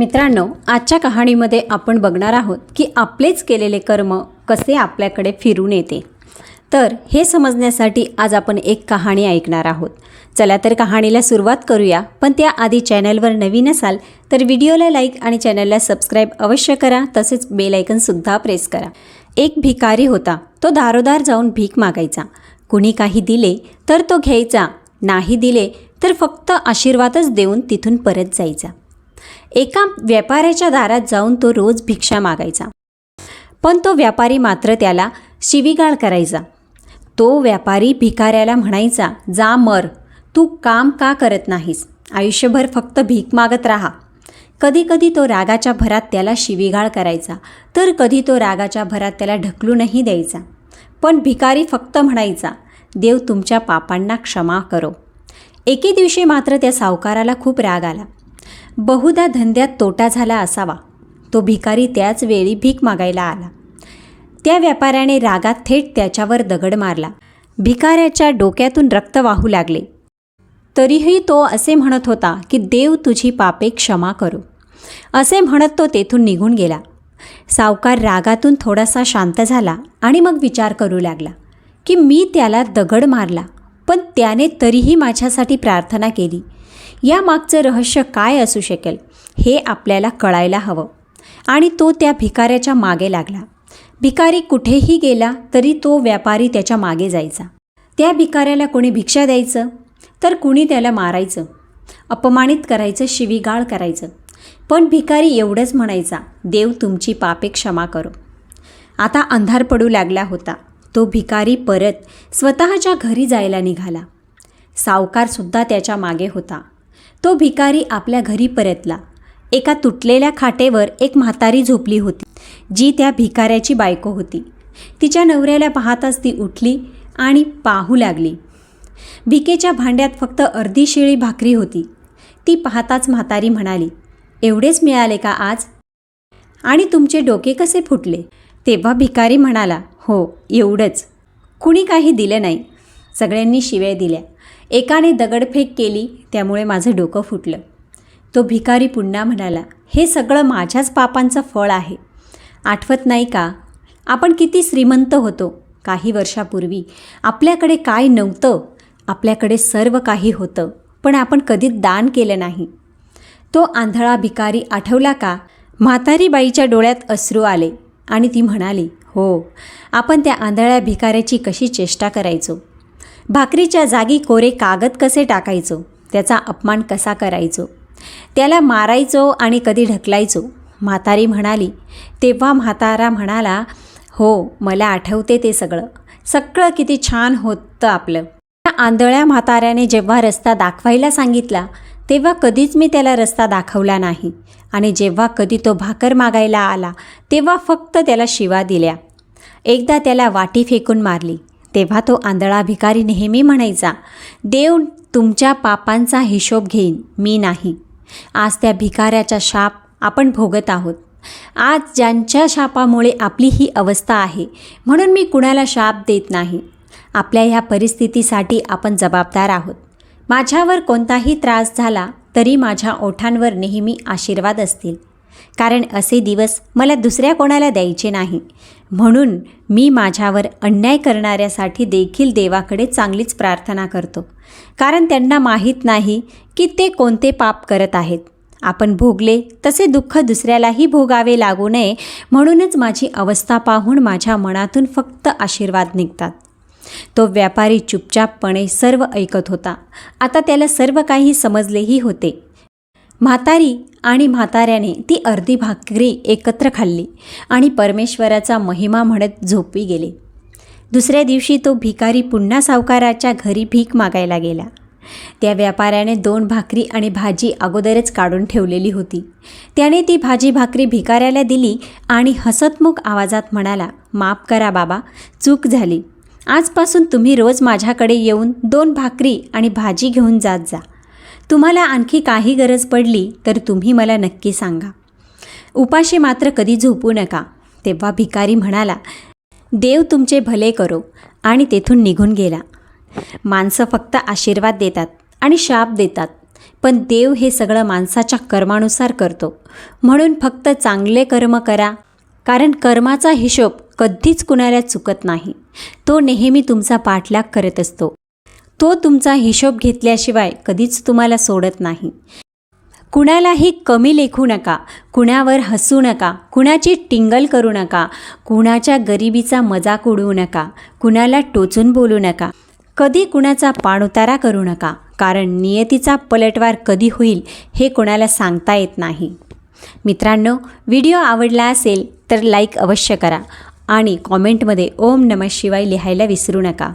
मित्रांनो आजच्या कहाणीमध्ये आपण बघणार आहोत की आपलेच केलेले कर्म कसे आपल्याकडे फिरून येते. तर हे समजण्यासाठी आज आपण एक कहाणी ऐकणार आहोत. चला तर कहाणीला सुरुवात करूया पण त्याआधी चॅनलवर नवीन असाल तर व्हिडिओला लाईक आणि चॅनलला सबस्क्राईब अवश्य करा तसेच बेलायकनसुद्धा प्रेस करा. एक भिकारी होता तो दारोदार जाऊन भीक मागायचा. कुणी काही दिले तर तो घ्यायचा नाही दिले तर फक्त आशीर्वादच देऊन तिथून परत जायचा. एका व्यापाऱ्याच्या दारात जाऊन तो रोज भिक्षा मागायचा. पण तो व्यापारी मात्र त्याला शिवीगाळ करायचा. तो व्यापारी भिकाऱ्याला म्हणायचा जा मर तू काम का करत नाहीस? आयुष्यभर फक्त भीक मागत राहा. कधी कधी तो रागाच्या भरात त्याला शिवीगाळ करायचा तर कधी तो रागाच्या भरात त्याला ढकलूनही द्यायचा. पण भिकारी फक्त म्हणायचा देव तुमच्या पापांना क्षमा करो. एके दिवशी मात्र त्या सावकाराला खूप राग आला. बहुधा धंद्यात तोटा झाला असावा. तो भिकारी त्याच वेळी भीक मागायला आला. त्या व्यापाऱ्याने रागात थेट त्याच्यावर दगड मारला. भिकाऱ्याच्या डोक्यातून रक्त वाहू लागले. तरीही तो असे म्हणत होता की देव तुझी पापे क्षमा करू. असे म्हणत तो तेथून निघून गेला. सावकार रागातून थोडासा शांत झाला आणि मग विचार करू लागला की मी त्याला दगड मारला. पण त्याने तरीही माझ्यासाठी प्रार्थना केली. यामागचं रहस्य काय असू शकेल हे आपल्याला कळायला हवं. आणि तो त्या भिकाऱ्याच्या मागे लागला. भिकारी कुठेही गेला तरी तो व्यापारी त्याच्यामागे जायचा. त्या भिकाऱ्याला कोणी भिक्षा द्यायचं तर कुणी त्याला मारायचं. अपमानित करायचं शिवीगाळ करायचं. पण भिकारी एवढंच म्हणायचा देव तुमची पापे क्षमा करो. आता अंधार पडू लागला होता. तो भिकारी परत स्वतःच्या घरी जायला निघाला. सावकारसुद्धा त्याच्यामागे होता. तो भिकारी आपल्या घरी परतला. एका तुटलेल्या खाटेवर एक म्हातारी झोपली होती जी त्या भिकाऱ्याची बायको होती. तिच्या नवऱ्याला पाहताच ती उठली आणि पाहू लागली. भिकेच्या भांड्यात फक्त अर्धी शिळी भाकरी होती. ती पाहताच म्हातारी म्हणाली एवढेच मिळाले का आज? आणि तुमचे डोके कसे फुटले? तेव्हा भिकारी म्हणाला हो एवढंच. कुणी काही दिलं नाही. सगळ्यांनी शिव्या दिल्या. एकाने दगडफेक केली त्यामुळे माझं डोकं फुटलं. तो भिकारी पुन्हा म्हणाला हे सगळं माझ्याच पापांचं फळ आहे. आठवत नाही का? आपण किती श्रीमंत होतो. काही वर्षापूर्वी आपल्याकडे काय नव्हतं. आपल्याकडे सर्व काही होतं. पण आपण कधीच दान केलं नाही. तो आंधळा भिकारी आठवला का? म्हातारी बाईच्या डोळ्यात अश्रू आले आणि ती म्हणाली हो आपण त्या आंधळ्या भिकाऱ्याची कशी चेष्टा करायचो? भाकरीच्या जागी कोरे कागद कसे टाकायचो? त्याचा अपमान कसा करायचो? त्याला मारायचो आणि कधी ढकलायचो? म्हातारी म्हणाली तेव्हा म्हातारा म्हणाला हो मला आठवते ते सगळं. सगळं किती छान होतं आपलं. आंधळ्या म्हाताऱ्याने जेव्हा रस्ता दाखवायला सांगितला तेव्हा कधीच मी त्याला रस्ता दाखवला नाही. आणि जेव्हा कधी तो भाकर मागायला आला तेव्हा फक्त त्याला शिवा दिल्या. एकदा त्याला वाटी फेकून मारली. तेव्हा तो आंधळा भिकारी नेहमी म्हणायचा देव तुमच्या पापांचा हिशोब घेईन. मी नाही. आज त्या भिकाऱ्याचा शाप आपण भोगत आहोत. आज ज्यांच्या शापामुळे आपली ही अवस्था आहे म्हणून मी कुणाला शाप देत नाही. आपल्या ह्या परिस्थितीसाठी आपण जबाबदार आहोत. माझ्यावर कोणताही त्रास झाला तरी माझ्या ओठांवर नेहमी आशीर्वाद असतील. कारण असे दिवस मला दुसऱ्या कोणाला द्यायचे नाही. म्हणून मी माझ्यावर अन्याय करणाऱ्यासाठी देखील देवाकडे चांगलीच प्रार्थना करतो. कारण त्यांना माहीत नाही की ते कोणते पाप करत आहेत. आपण भोगले तसे दुःख दुसऱ्यालाही भोगावे लागू नये. म्हणूनच माझी अवस्था पाहून माझ्या मनातून फक्त आशीर्वाद निघतात. तो व्यापारी चुपचापपणे सर्व ऐकत होता. आता त्याला सर्व काही समजलेही होते. म्हातारी आणि म्हाताऱ्याने ती अर्धी भाकरी एकत्र खाल्ली आणि परमेश्वराचा महिमा म्हणत झोपी गेले. दुसऱ्या दिवशी तो भिकारी पुन्हा सावकाराच्या घरी भीक मागायला गेला. त्या व्यापाऱ्याने दोन भाकरी आणि भाजी अगोदरच काढून ठेवलेली होती. त्याने ती भाजी भाकरी भिकाऱ्याला दिली आणि हसतमुख आवाजात म्हणाला माफ करा बाबा चूक झाली. आजपासून तुम्ही रोज माझ्याकडे येऊन दोन भाकरी आणि भाजी घेऊन जात जा. तुम्हाला आणखी काही गरज पडली तर तुम्ही मला नक्की सांगा. उपाशी मात्र कधी झोपू नका. तेव्हा भिकारी म्हणाला देव तुमचे भले करो. आणि तेथून निघून गेला. माणसं फक्त आशीर्वाद देतात आणि शाप देतात पण देव हे सगळं माणसाच्या कर्मानुसार करतो. म्हणून फक्त चांगले कर्म करा कारण कर्माचा हिशोब कधीच कुणाला चुकत नाही. तो नेहमी तुमचा पाठलाग करत असतो. तो तुमचा हिशोब घेतल्याशिवाय कधीच तुम्हाला सोडत नाही. कुणालाही कमी लेखू नका कुणावर हसू नका कुणाची टिंगल करू नका कुणाच्या गरिबीचा मजाक उडवू नका कुणाला टोचून बोलू नका कधी कुणाचा पाणउतारा करू नका कारण नियतीचा पलटवार कधी होईल हे कोणाला सांगता येत नाही. मित्रांनो व्हिडिओ आवडला असेल तर लाईक अवश्य करा. आणि कॉमेंटमध्ये ओम नमः शिवाय लिहायला विसरू नका.